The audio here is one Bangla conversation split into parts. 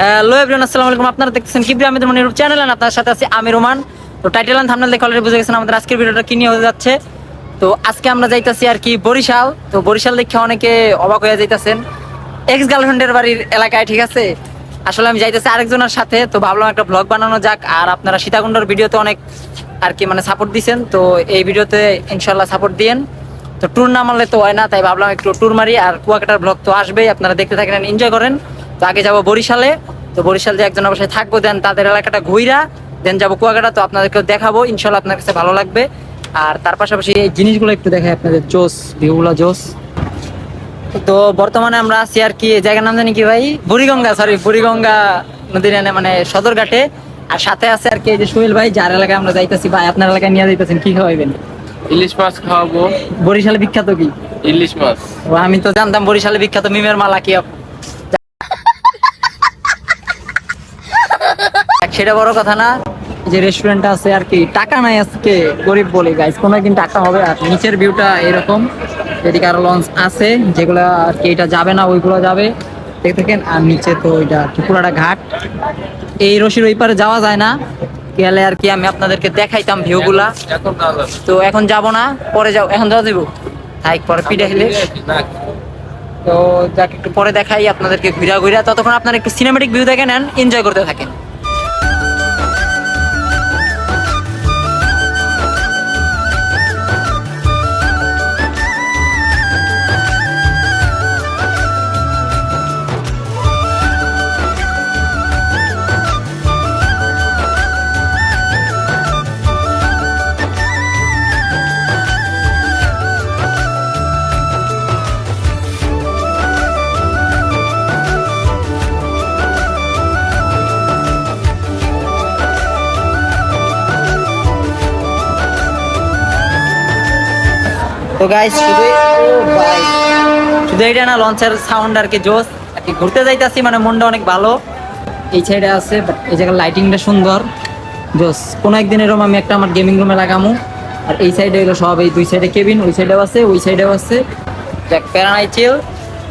হ্যালো এভরিওয়ান আসসালামু আলাইকুম। আপনারা দেখতেছেন কিবরি আহমেদ ইউটিউব চ্যানেল আর আপনার সাথে আছি আমি রোমান। তো টাইটেল এন্ড থাম্বনেল দেখে অলরেডি বুঝে গেছেন আমাদের আজকের ভিডিওটা কি নিয়ে হতে যাচ্ছে। তো আজকে আমরা যাইতাছি আর কি বরিশাল। তো বরিশাল দেখে অনেকে অবাক হয়ে যাইতাছেন। এক্স গার্লফ্রেন্ডের বাড়ির এলাকায়, ঠিক আছে? আসলে আমি যাইতেছি আরেকজনের সাথে। তো ভাবলাম একটা ব্লগ বানানো যাক। আর আপনারা সীতাকুণ্ডর ভিডিওতে অনেক আর কি মানে সাপোর্ট দিছেন। তো এই ভিডিওতে ইনশাল্লাহ সাপোর্ট দিয়েন। তো ট্যুর না মারলে তো হয় না। তাই ভাবলাম একটু ট্যুর মারি। আর কুয়াকাটার ব্লগ তো আসবেই। আপনারা দেখতে থাকেন এনজয় করেন। তো আগে যাব বরিশালে। তো বরিশাল যে একজনের বাসায় থাকব দেন তাদের এলাকাটা ঘুইরা দেন যাব কুয়াকাটা। তো আপনাদেরকে দেখাবো ইনশাল্লাহ আপনার কাছে ভালো লাগবে। আর তার পাশাপাশি এই জিনিসগুলো একটু দেখাই আপনাদের জোস ভিউগুলো জোস। তো বর্তমানে আমরা আছি আর কি জায়গার নাম জানি কি ভাই? বুড়িগঙ্গা সরি বুড়িগঙ্গা নদীর এনে মানে সদরঘাটে। আর সাথে আছে আর কি এই যে সোহেল ভাই যার এলাকায় আমরা যাইতেছি। ভাই আপনার এলাকায় নিয়ে যাইতেছেন কি খাওয়াইবেন? ইলিশ মাছ খাওয়াবো। বরিশালে বিখ্যাত কি? ইলিশ মাছ। আমি তো জানতাম বরিশালে বিখ্যাত মিমের মালা কি সেটা বড় কথা না। যে রেস্টুরেন্টটা আছে আর কি, টাকা নাই আজকে, গরিব বলে গাইস কোনো একদিন টাকা হবে আর নিচের ভিউটা এরকম। এদিকে আরও লঞ্চ আছে, যেগুলো আর কি, এটা যাবে না, ওইগুলো যাবে। দেখতে থাকেন আর নিচে তো ওইটা পুরাটা ঘাট। এই রশির ওই পারে যাওয়া যায় না। গেলে আর কি, আমি আপনাদেরকে দেখাইতাম ভিউগুলা। তো এখন যাব না, পরে যাও। এখন যাওয়া যাব থাইক পরে পিঠে খেলে। তো যাক, একটু পরে দেখাই, আপনাদেরকে ঘুরা ঘুরা। ততক্ষণ আপনারা একটু সিনেমেটিক ভিউ দেখে নেন এনজয় করতে থাকেন। তো গাইস শুধু শুধু এটা না লঞ্চের সাউন্ড আর কি জোস আর কি ঘুরতে যাইতাছি মানে মনটা অনেক ভালো। এই সাইডে আছে এই জায়গার লাইটিংটা সুন্দর। জোস কোনো একদিন এরকম আমি একটা আমার গেমিং রুমে লাগামু। আর এই সাইডে হলো সব, এই দুই সাইডে কেবিন ওই সাইডেও আছে, ওই সাইডেও আছে। যাক প্যারানাই চিল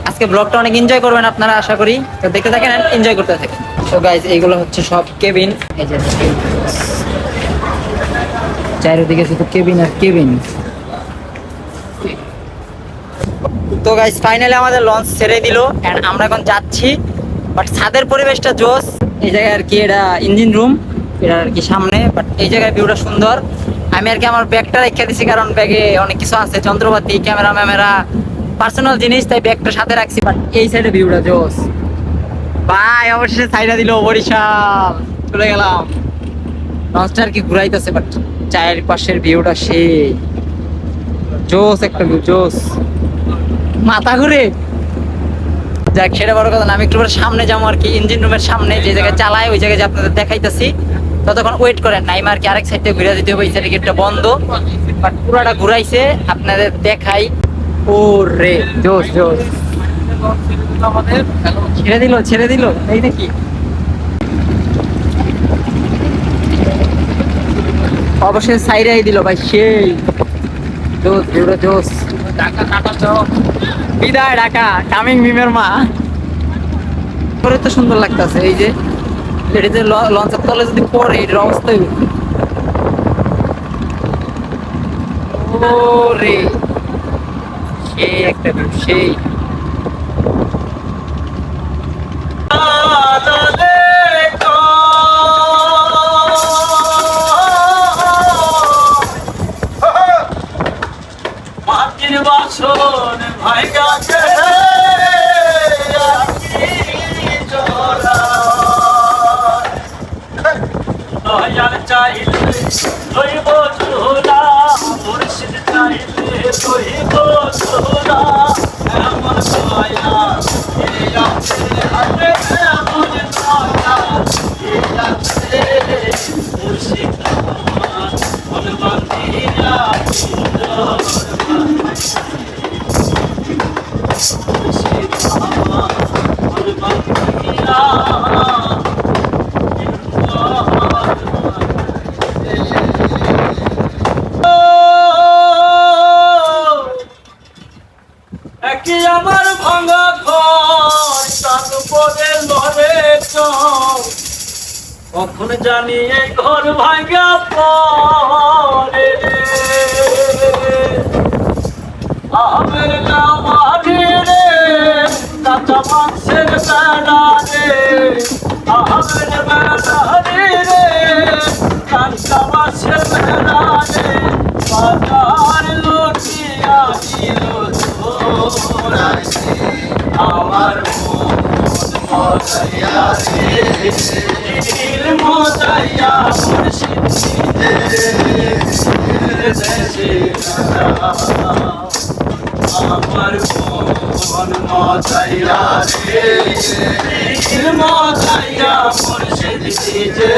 আজকে ব্লগটা অনেক এনজয় করবেন আপনারা, আশা করি। তো দেখতে থাকেন এনজয় করতে থাকেন। তো গাইস এইগুলো হচ্ছে সব কেবিন এই যে চারিদিকে শুধু কেবিন আর কেবিন তো গাইস ফাইনালি আমাদের লঞ্চ ছেড়ে দিল এন্ড আমরা এখন যাচ্ছি। বাট ছাদের পরিবেশটা জোস এই জায়গায় আর কি এটা ইঞ্জিন রুম এটা আর কি সামনে বাট এই জায়গায় ভিউটা সুন্দর। আমি আর কি আমার ব্যাগটা রেখে দিছি কারণ ব্যাগে অনেক কিছু আছে, যন্ত্রপাতি ক্যামেরা ম্যামেরা পার্সোনাল জিনিস, তাই ব্যাগটা সাথে রাখছি বাট এই সাইডে ভিউটা জোস ভাই, অবশেষে সাইডা দিল বরিশাল। চলে গেলাম। লঞ্চটা আর কি ঘুরাইতেছে বাট চায়ের পাশের ভিউটা সেই। জোস একটা ভিউ জোস মাথা ঘুরে। যাক, সেটা বড় কথা না, আমি একটু সামনে যাব আর কি ইঞ্জিন রুমের সামনে, যে জায়গায় চালায়, ওই জায়গায় আপনাদের দেখাইতেছি। ততক্ষণ ওয়েট করেন, নাইমা আর কি আরেক সাইডে ঘুরে দিতে হবে, এই সাইডে গেটটা বন্ধ। বাট পুরাটা ঘুরাইছে, আপনাদের দেখাই। ও রে জোস জোস ছেড়ে দিল ছেড়ে দিল, এই নাকি? অবশ্যই সাইডাই দিল, ভাই, সেই। জোস জোস দাও বিদায়, ঢাকা। কামিং মিমের মা। পরে তো সুন্দর লাগতেছে, এই যে এটা যে লঞ্চের তলে যদি পড়ে, এটার অবস্থা ওরে সেই একটা সেই। মাটির বাসন ভাইগাছে একই আমার ভাঙা ঘর, তার উপরে লড়ে কখন জানি এই ঘর ভাঙা পরে আমার কামারে কাঁচা মাংসের বেড়া রে। আমের বেড়ারি রে। কাঁচা মাংসের বেড়া রে। বাজার লুটিয়া দিল চোরাইছে আমার মন মজাইয়া রে। দিল মজাইয়া মুর্শিদ দেশে আমার মন মজাইয়া রে দিল মজাইয়া মুর্শিদ যে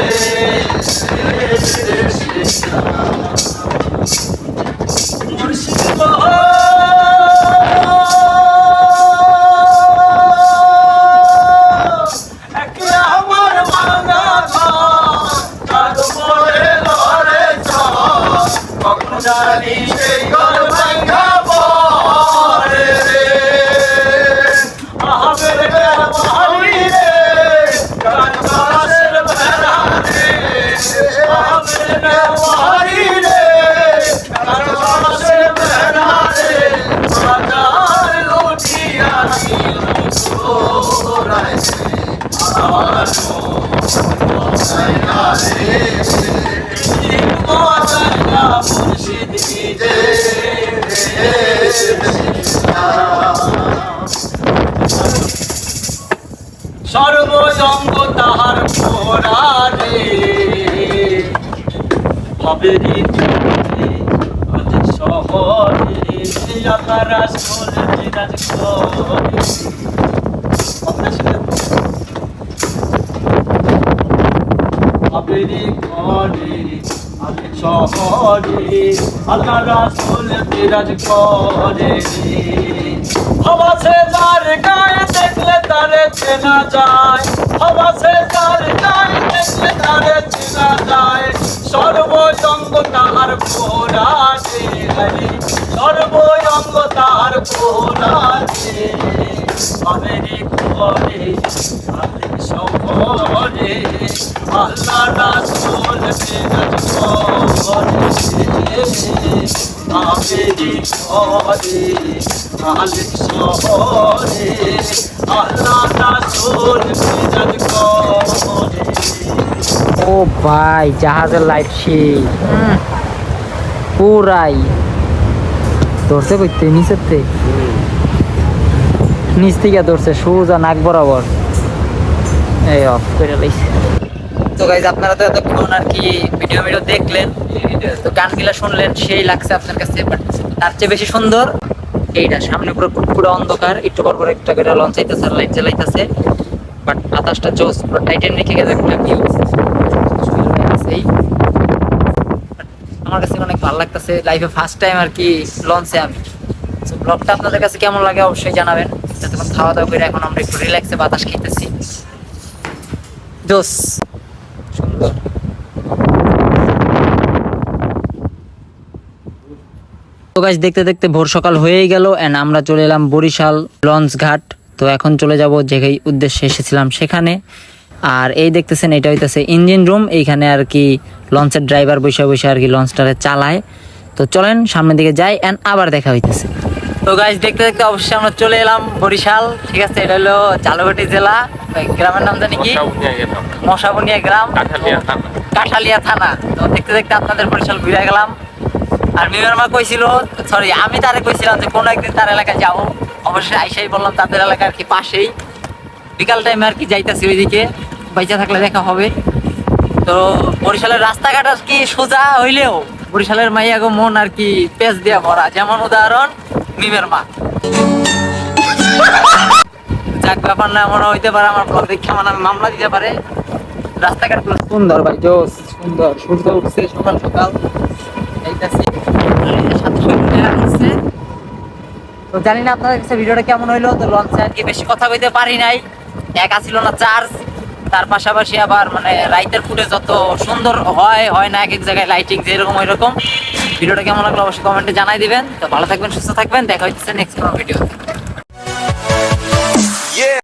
মুর্শিদ সর্বজঙ্গ তাহার পোড়ারে ভাবেরি আজ শহরে আকারা সোলে বিরাজ করে কথা ছিল আবেরি ঘরে আলে শহরে আল্লাহ বিরাজ করে। হওয়া সে দেখলে তারে চেনা যায়। হওয়া গায়ে দেখলে তারে চেনা যায়। সর্বজঙ্গ তাহার হরে সর্বজঙ্গ তাহার আলে শহরে ও ভাই, জাহাজের লাইট সেই। পুরাই। ধরছে কইতে, নিচের নিচ থেকে ধরছে, সোজা নাক বরাবর। এই অফ করে লাইছে। তো গাইজ আপনারা তো এতক্ষণ আর কি ভিডিও ভিডিও দেখলেন, তো গানগুলা শুনলেন, সেই লাগছে আপনার কাছে বাট তার চেয়ে বেশি সুন্দর এইটা, সামনে পুরো পুরো অন্ধকার, একটু পর পর একটা করে লঞ্চ চাইতেছে আর লাইট জ্বালাইতেছে বাট আকাশটা জোস পুরো টাইটেন রেখে গেছে একটা ভিউ আমার কাছে অনেক ভালো লাগতেছে লাইফে ফার্স্ট টাইম আর কি লঞ্চে আমি। তো ব্লগটা আপনাদের কাছে কেমন লাগে অবশ্যই জানাবেন। যতক্ষণ খাওয়া দাওয়া করে এখন আমরা একটু রিল্যাক্সে বাতাস খেতেছি জোস তো গাছ দেখতে দেখতে ভোর সকাল হয়েই গেল এন্ড আমরা চলে এলাম বরিশাল লঞ্চ ঘাট। তো এখন চলে যাব যেই উদ্দেশ্যে এসেছিলাম সেখানে। আর এই দেখতেছেন এটা হইতেছে ইঞ্জিন রুম এইখানে আর কি লঞ্চের ড্রাইভার বসে বসে আর কি লঞ্চটারে চালায়। তো চলেন সামনের দিকে যাই এন্ড আবার দেখা হইতেছে। তো গাইজ দেখতে দেখতে অবশ্যই আমরা চলে এলাম বরিশাল। ঠিক আছে এটা হলো চালুঘাটি জেলা। গ্রামের নাম জানি কি? মশাবুনিয়া গ্রাম। কাঠালিয়া থানা। তো দেখতে দেখতে আপনাদের বরিশাল ঘুরে গেলাম। আর মিমের মা কইছিল সরি আমি তারে কইছিলাম যে কোনো একদিন তার এলাকায় যাব। অবশ্যই আইসাই বললাম, তাদের এলাকা আর কি পাশেই? বিকাল টাইমে আর কি যাইতাছি ওইদিকে, বাইচা থাকলে দেখা হবে। তো বরিশালের রাস্তাঘাট আর কি সোজা হইলেও বরিশালের মাইয়াগো মন আর কি পেঁচ দিয়া ভরা। যেমন উদাহরণ, মিমের মা। যাক, ব্যাপার না এমন হইতে পারে, আমার ব্লগ দেখে নামে মামলা দিতে পারে। রাস্তাঘাট সুন্দর ভাই, জোস সুন্দর। সূর্য উঠছে সকাল সকাল। তো জানি না আপনাদের কাছে ভিডিওটা কেমন হইল, তো লঞ্চে আর কি বেশি কথা কইতে পারি নাই। একা ছিল না চার্জ, তার পাশাপাশি আবার মানে রাইতের ফুটে যত সুন্দর হয় হয় না, এক এক জায়গায় লাইটিং যেরকম ওই রকম ভিডিওটা কেমন লাগল অবশ্যই কমেন্টে জানাই দিবেন। তো ভালো থাকবেন, সুস্থ থাকবেন, দেখা হচ্ছে নেক্সট ভিডিও